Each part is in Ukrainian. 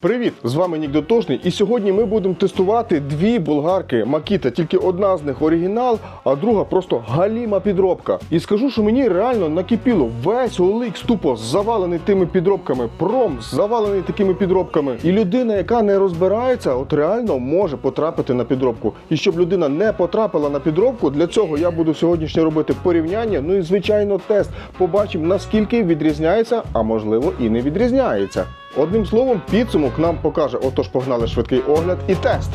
Привіт! З вами Нік Дотошний, і сьогодні ми будемо тестувати дві болгарки Макіта. Тільки одна з них оригінал, а друга просто галіма підробка. І скажу, що мені реально накипіло весь OLX тупо завалений тими підробками. Пром завалений такими підробками. І людина, яка не розбирається, от реально може потрапити на підробку. І щоб людина не потрапила на підробку, для цього я буду сьогоднішнє робити порівняння. Ну і звичайно, тест. Побачимо наскільки відрізняється, а можливо і не відрізняється. Одним словом, підсумок нам покаже. Отож, погнали швидкий огляд і тест.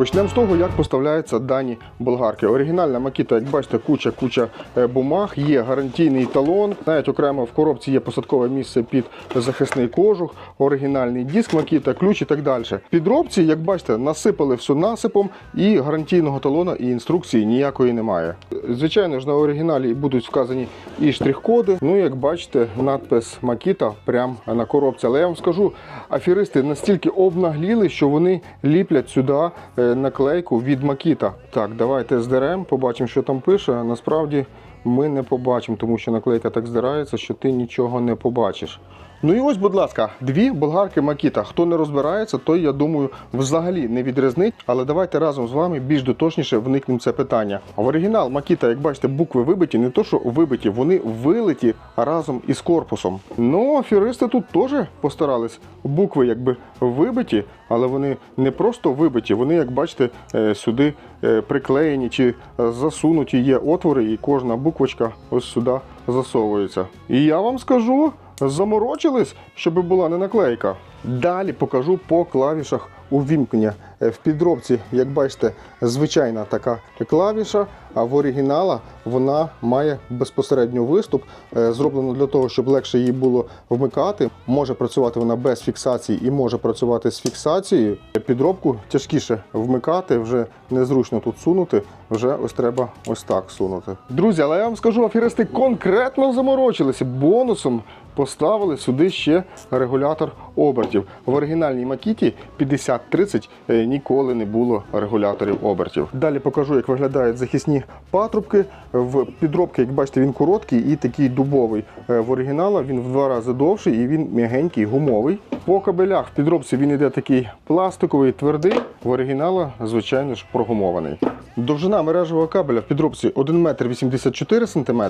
Почнемо з того, як поставляються дані болгарки. Оригінальна макіта, як бачите, куча куча е, бумаг, є гарантійний талон. Навіть окремо в коробці є посадкове місце під захисний кожух, оригінальний диск макіта, ключ і так далі. Підробці, як бачите, насипали все насипом і гарантійного талона і інструкції ніякої немає. Звичайно ж, на оригіналі будуть вказані і штрих-коди. Ну, як бачите, надпис Макіта прямо на коробці. Але я вам скажу, аферисти настільки обнагліли, що вони ліплять сюди е, наклейку від Макіта. Так, давайте здеремо, побачимо, що там пише. Насправді ми не побачимо, тому що наклейка так здирається, що ти нічого не побачиш. Ну і ось, будь ласка, дві болгарки Макіта. Хто не розбирається, той, я думаю, взагалі не відрізнить. Але давайте разом з вами більш доточніше вникнемо це питання. В оригінал Макіта, як бачите, букви вибиті, не то, що вибиті, вони вилиті разом із корпусом. Ну, аферисти тут теж постарались. Букви якби вибиті, але вони не просто вибиті, вони, як бачите, е, сюди е, приклеєні чи засунуті. Є отвори, і кожна буквочка ось сюди засовується. І я вам скажу, заморочились, щоб була не наклейка. Далі покажу по клавішах увімкнення. Е, В підробці, як бачите, звичайна така клавіша, а в оригінала вона має безпосередньо виступ, е, зроблено для того, щоб легше її було вмикати. Може працювати вона без фіксації і може працювати з фіксацією. Підробку тяжкіше вмикати, вже незручно тут сунути, вже ось треба ось так сунути. Друзі, але я вам скажу, аферисти конкретно заморочилися. Бонусом поставили сюди ще регулятор обертів. В оригінальній макіті 5030 е, ніколи не було регуляторів обертів. Далі покажу, як виглядають захисні патрубки. В підробки, як бачите, він короткий і такий дубовий. Е, В оригінала він в два рази довший і він м'ягенький, гумовий. По кабелях в підробці він іде такий пластиковий, твердий. В оригінала, звичайно ж, прогумований. Довжина мережевого кабеля в підробці 1 метр 84 см.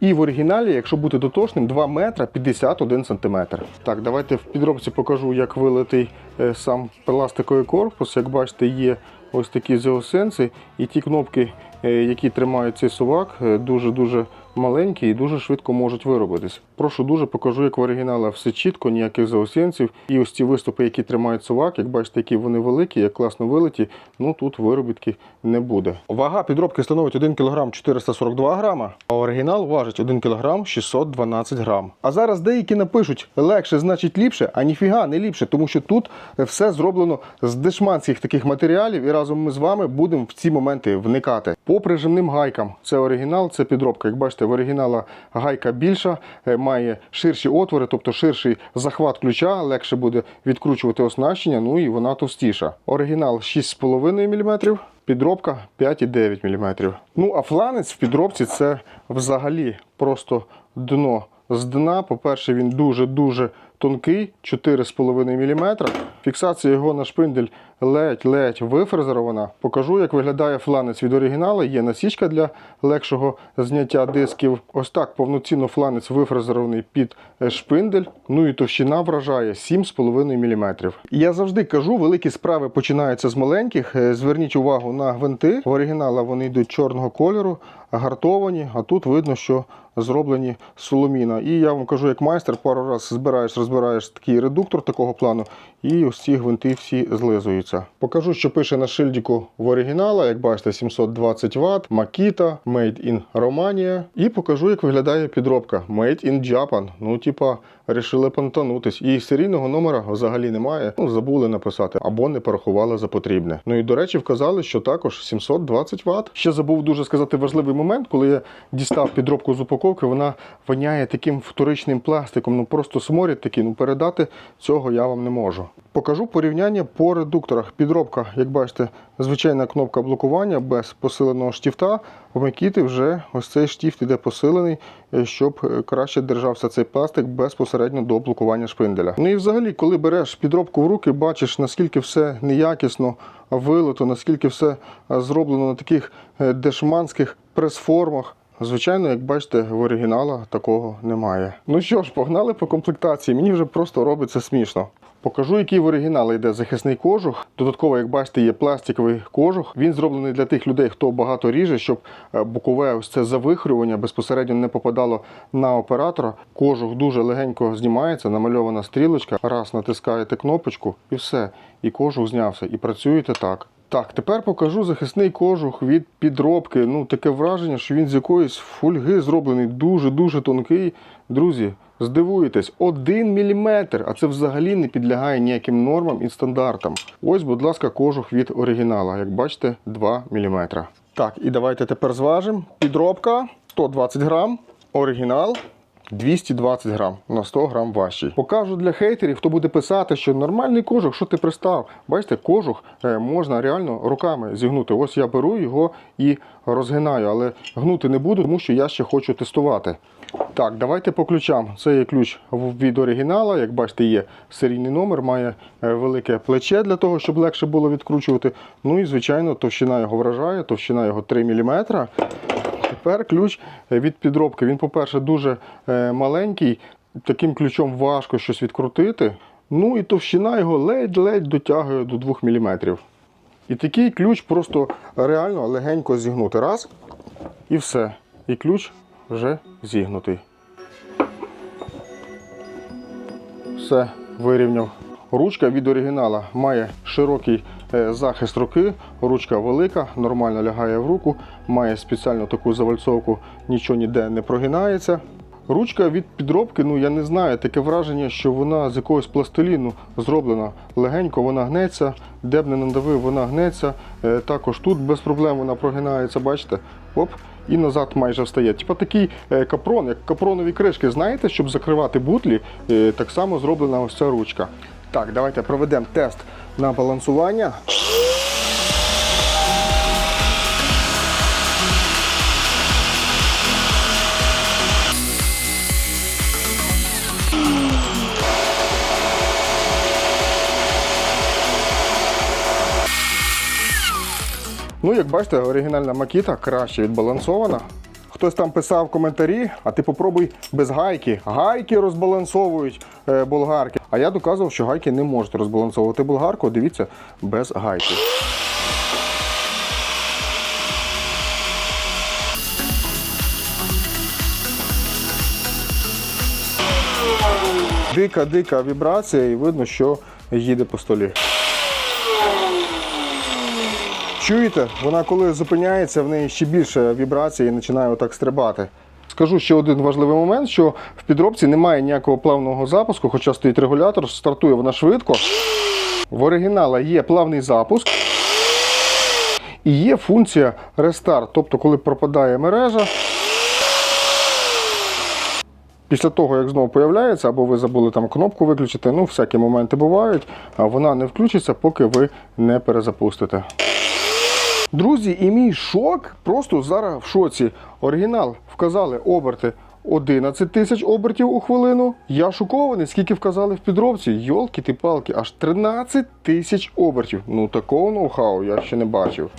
І в оригіналі, якщо бути дотошним, 2 метра 51 см. Так, давайте в підробці покажу, як вилитий е, сам пластиковий корпус. Як бачите, є ось такі зеосенси, і ті кнопки, е, які тримають цей сувак, е, дуже-дуже маленькі і дуже швидко можуть виробитись. Прошу дуже покажу, як в оригіналі все чітко, ніяких заосенців. І ось ці виступи, які тримають сувак, як бачите, які вони великі, як класно вилиті, ну тут виробітки не буде. Вага підробки становить 1 кг 442 грама, а оригінал важить 1 кг 612 грам. А зараз деякі напишуть легше, значить ліпше, а ніфіга не ліпше, тому що тут все зроблено з дешманських таких матеріалів, і разом ми з вами будемо в ці моменти вникати. По прижимним гайкам це оригінал, це підробка. Як бачите, в оригінала гайка більша, е, має ширші отвори, тобто ширший захват ключа, легше буде відкручувати оснащення, ну і вона товстіша. Оригінал 6,5 мм. Підробка 5,9 мм. Ну а фланець в підробці це взагалі просто дно з дна. По-перше, він дуже-дуже тонкий, 4,5 мм. Фіксація його на шпиндель ледь-ледь вифрезерована. Покажу, як виглядає фланець від оригіналу. Є насічка для легшого зняття дисків. Ось так повноцінно фланець вифрезерований під е, шпиндель. Ну і товщина вражає 7,5 мм. Я завжди кажу, великі справи починаються з маленьких. Е, Зверніть увагу на гвинти. В оригінала вони йдуть чорного кольору, гартовані, а тут видно, що зроблені соломіна. І я вам кажу, як майстер, пару раз збираєш, розбираєш такий редуктор такого плану, і ось ці гвинти всі злизуються. Покажу, що пише на шильдику в оригінала, як бачите, 720 Вт, Makita, Made in Romania. І покажу, як виглядає підробка Made in Japan. Ну, типа, рішили понтанутись. І серійного номера взагалі немає. Ну, забули написати або не порахували за потрібне. Ну і до речі, вказали, що також 720 Вт. Ще забув дуже сказати важливий момент, коли я дістав підробку з упаковки, вона воняє таким вторичним пластиком. Ну просто сморід такий. Ну передати цього я вам не можу. Покажу порівняння по редукторах. підробка, як бачите, звичайна кнопка блокування без посиленого штифта. У Микіти вже ось цей штифт іде посилений, е, щоб е, краще держався цей пластик безпосередньо до блокування шпинделя. Ну і взагалі, коли береш підробку в руки, бачиш, наскільки все неякісно вилито, наскільки все е, зроблено на таких дешманських прес-формах. Звичайно, як бачите, в оригінала такого немає. Ну що ж, погнали по комплектації. Мені вже просто робиться смішно. Покажу, який в оригіналі йде захисний кожух. Додатково, як бачите, є пластиковий кожух. Він зроблений для тих людей, хто багато ріже, щоб е, бокове ось це завихрювання безпосередньо не попадало на оператора. Кожух дуже легенько знімається, намальована стрілочка. Раз натискаєте кнопочку і все. І кожух знявся. І працюєте так. Так, тепер покажу захисний кожух від підробки. Ну, таке враження, що він з якоїсь фольги зроблений дуже-дуже тонкий. Друзі, здивуєтесь, 1 мм, а це взагалі не підлягає ніяким нормам і стандартам. Ось, будь ласка, кожух від оригінала. Як бачите, 2 мм. Так, і давайте тепер зважимо. Підробка 120 грам, оригінал 220 грам на 100 грам важчий. Покажу для хейтерів, хто буде писати, що нормальний кожух, що ти пристав. Бачите, кожух е, можна реально руками зігнути. Ось я беру його і розгинаю, але гнути не буду, тому що я ще хочу тестувати. Так, давайте по ключам. Це є ключ від оригінала. Як бачите, є серійний номер, має е, велике плече для того, щоб легше було відкручувати. Ну і звичайно, товщина його вражає, товщина його 3 мм. Тепер ключ е, від підробки. Він, по-перше, дуже е, маленький, таким ключом важко щось відкрутити. Ну і товщина його ледь-ледь дотягує до 2 мм. І такий ключ просто реально легенько зігнути. Раз і все. І ключ вже зігнутий. Все, вирівняв. Ручка від оригінала має широкий е, захист руки, ручка велика, нормально лягає в руку, має спеціальну таку завальцовку, нічого ніде не прогинається. Ручка від підробки, ну я не знаю, таке враження, що вона з якогось пластиліну зроблена легенько, вона гнеться, де б не надавив, вона гнеться. Е, Також тут без проблем вона прогинається, бачите? Оп, і назад майже встає. Типа такий е, капрон, як капронові кришки, знаєте, щоб закривати бутлі, е, так само зроблена ось ця ручка. Так, давайте проведемо тест на балансування. Ну, як бачите, оригінальна макіта краще відбалансована. Хтось там писав коментарі, а ти попробуй без гайки. Гайки розбалансовують е, болгарки. А я доказував, що гайки не можуть розбалансовувати болгарку. Дивіться, без гайки. Дика-дика вібрація, і видно, що їде по столі. Чуєте, вона коли зупиняється, в неї ще більше вібрації і починає отак стрибати. Скажу ще один важливий момент, що в підробці немає ніякого плавного запуску, хоча стоїть регулятор, стартує вона швидко. В оригінала є плавний запуск і є функція рестарт. Тобто, коли пропадає мережа, після того, як знову появляється, або ви забули там кнопку виключити, ну, всякі моменти бувають, а вона не включиться, поки ви не перезапустите. Друзі, і мій шок просто зараз в шоці. Оригінал вказали оберти 11 тисяч обертів у хвилину. Я шокований, скільки вказали в підробці. Йолки ти палки, аж 13 тисяч обертів. Ну такого ноу-хау я ще не бачив.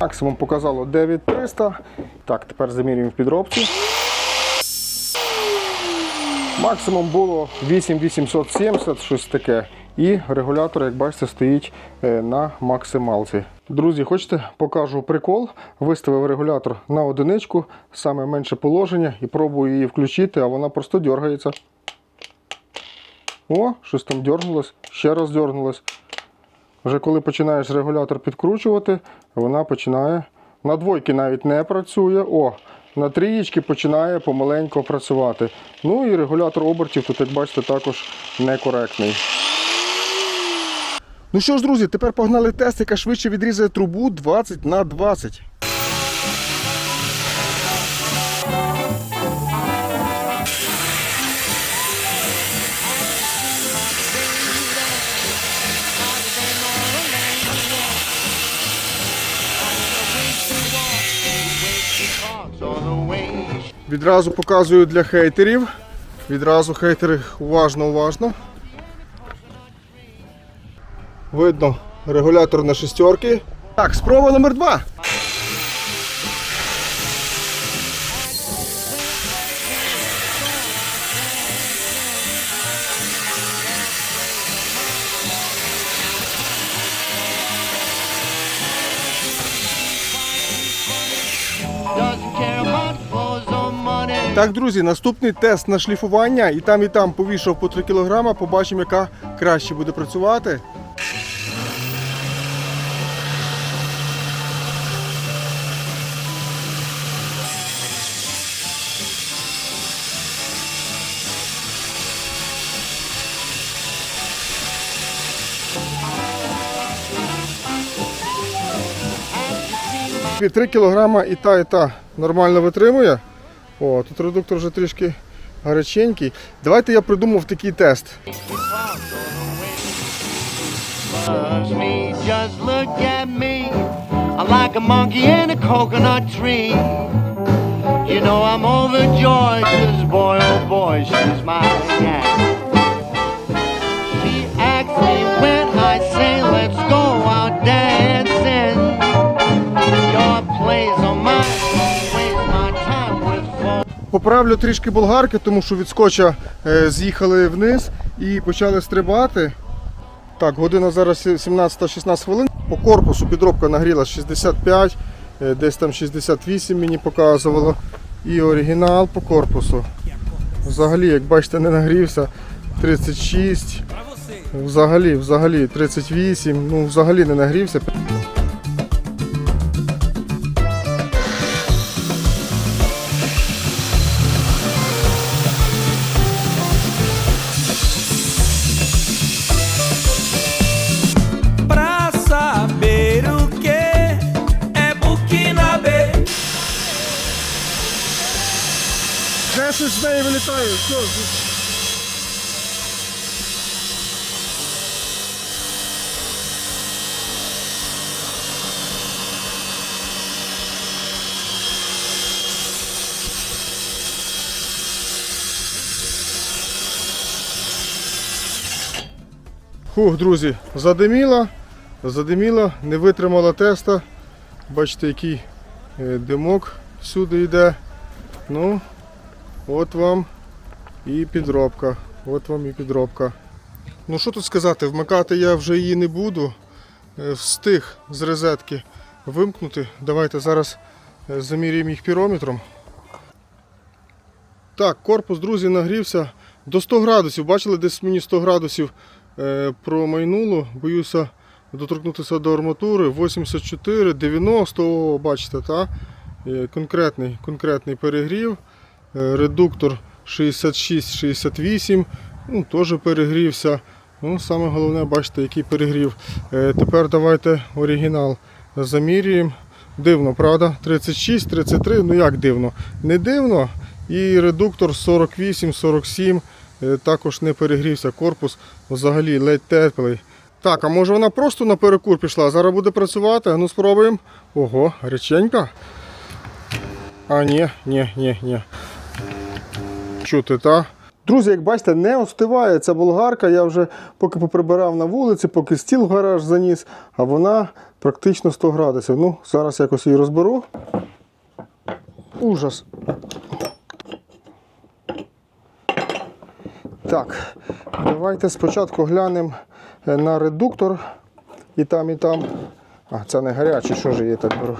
Максимум показало 9300. Так, тепер замірюємо в підробці. Максимум було 8870, щось таке. І регулятор, як бачите, стоїть е, на максималці. Друзі, хочете, покажу прикол. Виставив регулятор на одиничку, саме менше положення, і пробую її включити, а вона просто дергається. О, щось там дернулось, ще раз дернулось. Вже коли починаєш регулятор підкручувати, вона починає. На двойки навіть не працює. О, на трієчки починає помаленько працювати. Ну і регулятор обертів тут, як бачите, також некоректний. Ну що ж, друзі, тепер погнали тест, яка швидше відрізає трубу 20 на 20. Відразу показую для хейтерів. Відразу хейтери уважно-уважно. Видно регулятор на шестерки. Так, спроба номер два. Так, друзі, наступний тест на шліфування. І там, і там повішав по 3 кг. Побачимо, яка краще буде працювати. Під 3 кг і та, і та нормально витримує. О, тут редуктор вже трішки гаряченький. Давайте я придумав такий тест. You know I'm overjoyed, cause boy, oh boy, she's my cat. Поправлю трішки болгарки, тому що від скотча е, з'їхали вниз і почали стрибати. Так, година зараз 17-16 хвилин. По корпусу підробка нагріла 65, е, десь там 68 мені показувало. І оригінал по корпусу. Взагалі, як бачите, не нагрівся 36. Взагалі, взагалі 38, ну взагалі не нагрівся. Щось з неї вилітає. Що? Фух, друзі, задиміла, задиміла, не витримала теста. Бачите, який е, димок всюди йде. Ну, От вам і підробка. От вам і підробка. Ну що тут сказати, вмикати я вже її не буду. Е, Встиг з розетки вимкнути. Давайте зараз е, заміряємо їх пірометром. Так, корпус, друзі, нагрівся до 100 градусів. Бачили, десь мені 100 градусів е, промайнуло. Боюся доторкнутися до арматури. 84, 90, о, бачите, та? Конкретний, конкретний перегрів. Е, Редуктор 66-68, ну, теж перегрівся. Ну, саме головне, бачите, який перегрів. Е, Тепер давайте оригінал замірюємо. Дивно, правда? 36, 33, ну як дивно? Не дивно. І редуктор 48-47 е, також не перегрівся. Корпус взагалі ледь теплий. Так, а може вона просто на перекур пішла? Зараз буде працювати. Ну спробуємо. Ого, реченька. А, ні, ні, ні, ні. Чути, та? Друзі, як бачите, не остиває ця болгарка. Я вже поки поприбирав на вулиці, поки стіл в гараж заніс, а вона практично 100 градусів. Ну, зараз якось її розберу. Ужас. Так, давайте спочатку глянемо е, на редуктор. І там, і там. А, це не гарячий, що ж я так беру?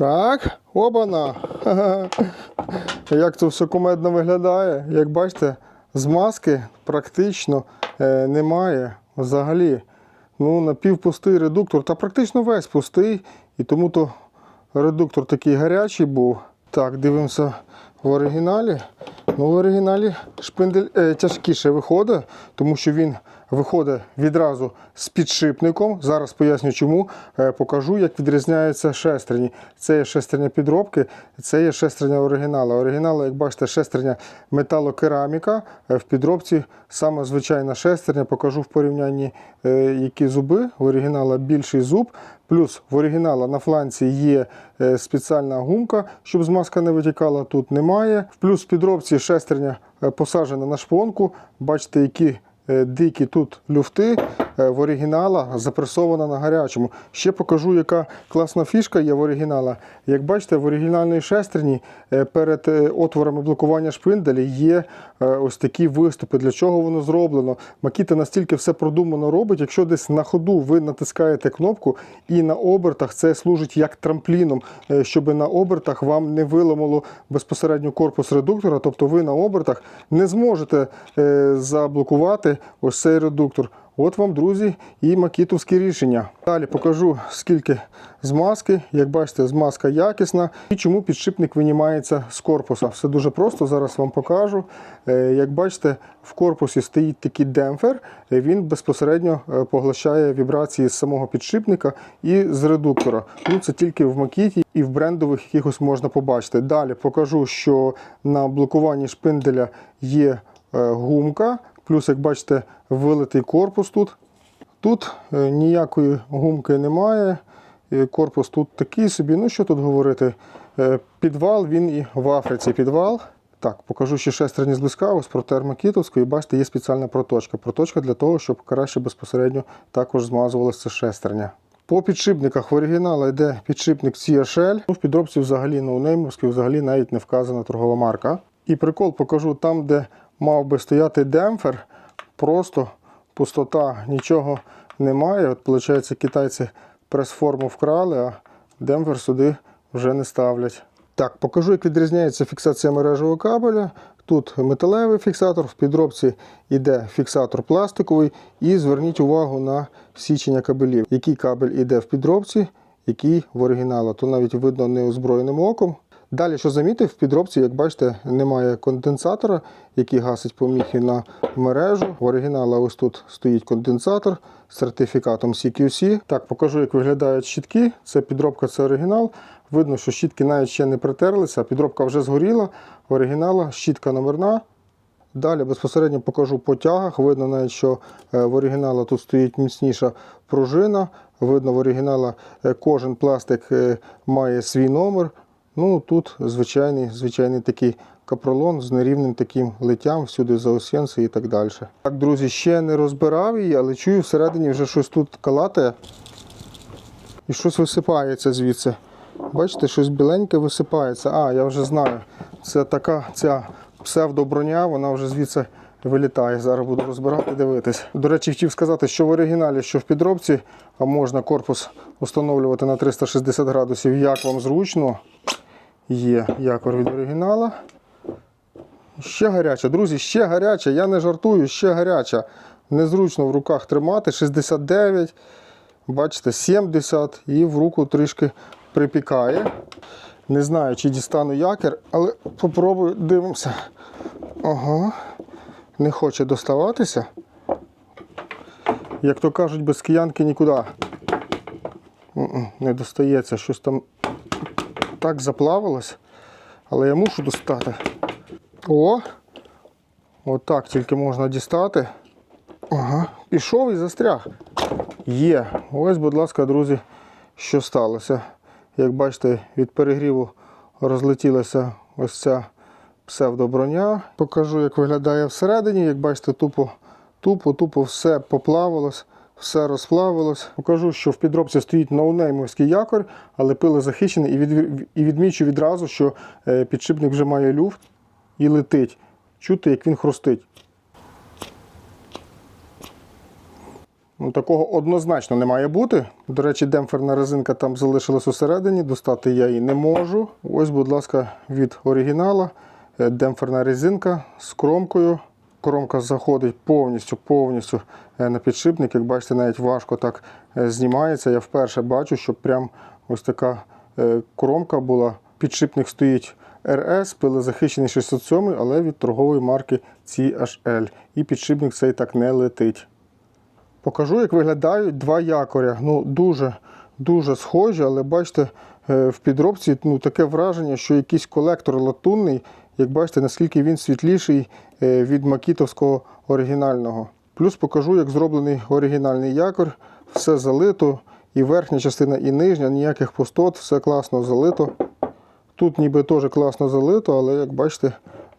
Так, обана. Ха-ха. Як це все кумедно виглядає. Як бачите, змазки практично е, немає взагалі. Ну, напівпустий редуктор, та практично весь пустий. І тому то редуктор такий гарячий був. Так, дивимося в оригіналі. Ну, в оригіналі шпиндель е, тяжкіше виходить, тому що він виходить відразу з підшипником. Зараз поясню чому. Е, Покажу, як відрізняються шестерні. Це є шестерня підробки, це є шестерня оригінала. Оригінал, як бачите, шестерня металокераміка. Е, В підробці саме звичайна шестерня. Покажу в порівнянні, е, які зуби. В оригінала більший зуб. Плюс в оригінала на фланці є спеціальна гумка, щоб змазка не витікала. Тут немає. Плюс в підробці шестерня посаджена на шпонку. Бачите, які дикі тут люфти. Е, В оригінала запресована на гарячому. Ще покажу, яка класна фішка є в оригінала. Як бачите, в оригінальній шестерні е, перед е, отворами блокування шпинделі є ось такі виступи. Для чого воно зроблено? Макіта настільки все продумано робить, якщо десь на ходу ви натискаєте кнопку і на обертах це служить як трампліном, щоб на обертах вам не виламало безпосередньо корпус редуктора, тобто ви на обертах не зможете заблокувати ось цей редуктор. От вам, друзі, і макітовське рішення. Далі покажу, скільки змазки. Як бачите, змазка якісна. І чому підшипник винімається з корпуса. Все дуже просто, зараз вам покажу. Е, Як бачите, в корпусі стоїть такий демпфер, е, він безпосередньо е, поглощає вібрації з самого підшипника і з редуктора. Ну, це тільки в макіті і в брендових якихось можна побачити. Далі покажу, що на блокуванні шпинделя є гумка. Плюс, як бачите, вилитий корпус тут. Тут е, ніякої гумки немає. Корпус тут такий собі. Ну що тут говорити? Е, Підвал, він і в Африці підвал. Так, покажу ще шестерні зблизька, ось про термокітовську. І бачите, є спеціальна проточка. Проточка для того, щоб краще безпосередньо також змазувалася шестерня. По підшипниках в оригіналі йде підшипник CHL. Ну, В підробці взагалі ноунеймовський, взагалі навіть не вказана торгова марка. І прикол покажу там, де мав би стояти демпфер, просто пустота, нічого немає. От, виходить, китайці прес-форму вкрали, а демпфер сюди вже не ставлять. Так, покажу, як відрізняється фіксація мережевого кабеля. Тут металевий фіксатор, в підробці йде фіксатор пластиковий. І зверніть увагу на січення кабелів. Який кабель йде в підробці, який в оригіналі. То навіть видно неозброєним оком. Далі, що замітив, в підробці, як бачите, немає конденсатора, який гасить поміхи на мережу. В оригіналі ось тут стоїть конденсатор з сертифікатом CQC. Так, покажу, як виглядають щітки. Це підробка, це оригінал. Видно, що щітки навіть ще не притерлися, підробка вже згоріла. В оригінала щітка номерна. Далі безпосередньо покажу по тягах. Видно навіть, що е, в оригіналі тут стоїть міцніша пружина. Видно, в оригіналі е, кожен пластик е, має свій номер. Ну тут звичайний, звичайний такий капролон з нерівним таким литтям, всюди заосенси і так далі. Так, друзі, ще не розбирав її, але чую всередині вже щось тут калатає і щось висипається звідси. Бачите, щось біленьке висипається. А, я вже знаю. Це така ця псевдоброня, вона вже звідси вилітає. Зараз буду розбирати, дивитись. До речі, хотів сказати, що в оригіналі, що в підробці, а можна корпус встановлювати на 360 градусів, як вам зручно. Є якор від оригінала. Ще гаряча, друзі, ще гаряча. Я не жартую, ще гаряча. Незручно в руках тримати. 69, бачите, 70 і в руку трішки припікає. Не знаю, чи дістану якір, але попробую, дивимося. Ага. Не хоче доставатися. Як то кажуть, без киянки нікуди. Не достається, щось там так заплавилось, але я мушу достати. О! Отак тільки можна дістати. Ага, пішов і застряг. Є. Ось, будь ласка, друзі, що сталося. Як бачите, від перегріву розлетілася ось ця псевдоброня. Покажу, як виглядає всередині. Як бачите, тупо, тупо, тупо все поплавилось, все розплавилось. Покажу, що в підробці стоїть ноунеймовський якор, але пили захищений і, від, і відмічу відразу, що е, підшипник вже має люфт і летить. Чути, як він хрустить. Ну, такого однозначно не має бути. До речі, демпферна резинка там залишилась усередині, достати я її не можу. Ось, будь ласка, від оригінала. Е, Демпферна резинка з кромкою. Кромка заходить повністю повністю е, на підшипник. Як бачите, навіть важко так е, знімається. Я вперше бачу, що прям ось така е, кромка була. Підшипник стоїть RS, пилозахищений 607, але від торгової марки CHL. І підшипник цей так не летить. Покажу, як виглядають два якоря. Ну, дуже, дуже схожі, але бачите, в підробці ну, таке враження, що якийсь колектор латунний, як бачите, наскільки він світліший е, від макітовського оригінального. Плюс покажу, як зроблений оригінальний якор. Все залито, і верхня частина, і нижня, ніяких пустот, все класно залито. Тут ніби теж класно залито, але як бачите,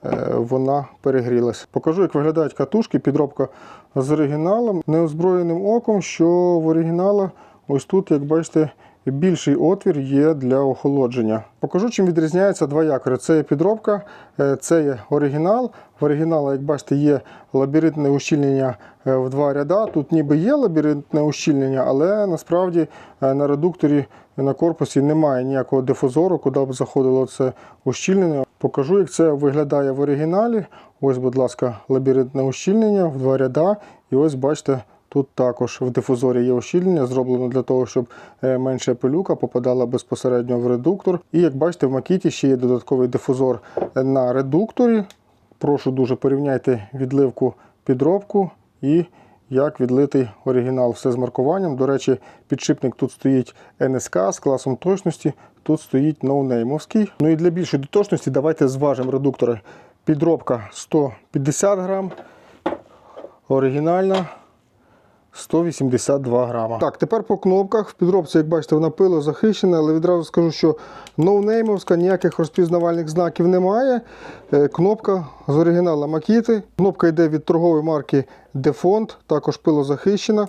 е, вона перегрілась. Покажу, як виглядають катушки, підробка з оригіналом, неозброєним оком, що в оригінала ось тут, як бачите, більший отвір є для охолодження. Покажу, чим відрізняються два якори. Це є підробка, е, це є оригінал. В оригіналі, як бачите, є лабіринтне ущільнення е, в два ряда. Тут ніби є лабіринтне ущільнення, але насправді е, на редукторі на корпусі немає ніякого дифузору, куди б заходило це ущільнення. Покажу, як це виглядає в оригіналі. Ось, будь ласка, лабіринтне ущільнення в два ряда. І ось бачите, тут також в дифузорі є ущільнення, зроблено для того, щоб е, менша пилюка попадала безпосередньо в редуктор. І як бачите, в макіті ще є додатковий дифузор на редукторі. Прошу дуже порівняйте відливку підробку і як відлитий оригінал. Все з маркуванням. До речі, підшипник тут стоїть НСК з класом точності, тут стоїть ноунеймовський. Ну і для більшої точності давайте зважимо редуктори. Підробка 150 грам, оригінальна 182 грама. Так, тепер по кнопках. В підробці, як бачите, вона пило захищена, але відразу скажу, що ноунеймовська, ніяких розпізнавальних знаків немає. Е, Кнопка з оригінала Макіти. Кнопка йде від торгової марки Defont, також пило захищена.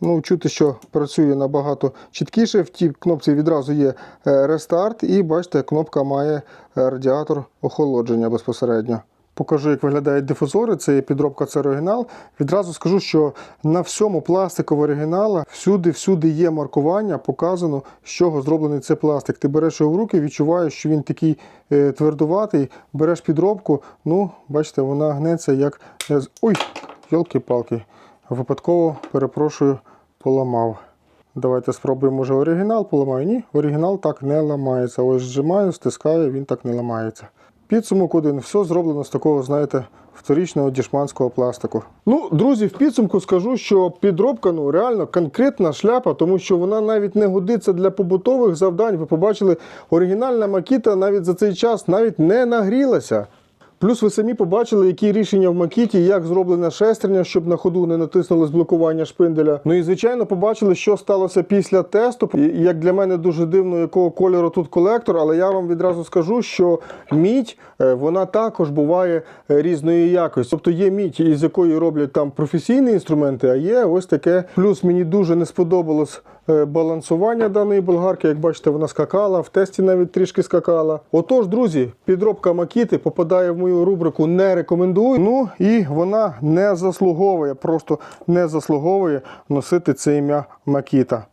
Ну, чути, що працює набагато чіткіше. В тій кнопці відразу є е, рестарт, і бачите, кнопка має е, радіатор охолодження безпосередньо. Покажу, як виглядають дифузори. Це є підробка, це оригінал. Відразу скажу, що на всьому пластику оригінала всюди-всюди є маркування, показано, з чого зроблений цей пластик. Ти береш його в руки, відчуваєш, що він такий е, твердуватий, береш підробку, ну, бачите, вона гнеться як. Ой, йолки-палки. Випадково, перепрошую, поламав. Давайте спробуємо, може оригінал поламаю. Ні, оригінал так не ламається. Ось зжимаю, стискаю, він так не ламається. Підсумок один. Все зроблено з такого, знаєте, вторічного дішманського пластику. Ну, друзі, в підсумку скажу, що підробка ну реально конкретна шляпа, тому що вона навіть не годиться для побутових завдань. Ви побачили, оригінальна макіта навіть за цей час навіть не нагрілася. Плюс ви самі побачили, які рішення в макіті, як зроблене шестерня, щоб на ходу не натиснули з блокування шпинделя. Ну і звичайно, побачили, що сталося після тесту. І як для мене дуже дивно, якого кольору тут колектор, але я вам відразу скажу, що мідь е, вона також буває е, різної якості. Тобто є мідь, із якої роблять там професійні інструменти, а є ось таке. Плюс мені дуже не сподобалось балансування даної болгарки. Як бачите, вона скакала, в тесті навіть трішки скакала. Отож, друзі, підробка макіти попадає в мою рубрику не рекомендую. Ну і вона не заслуговує, просто не заслуговує носити це ім'я Макіта.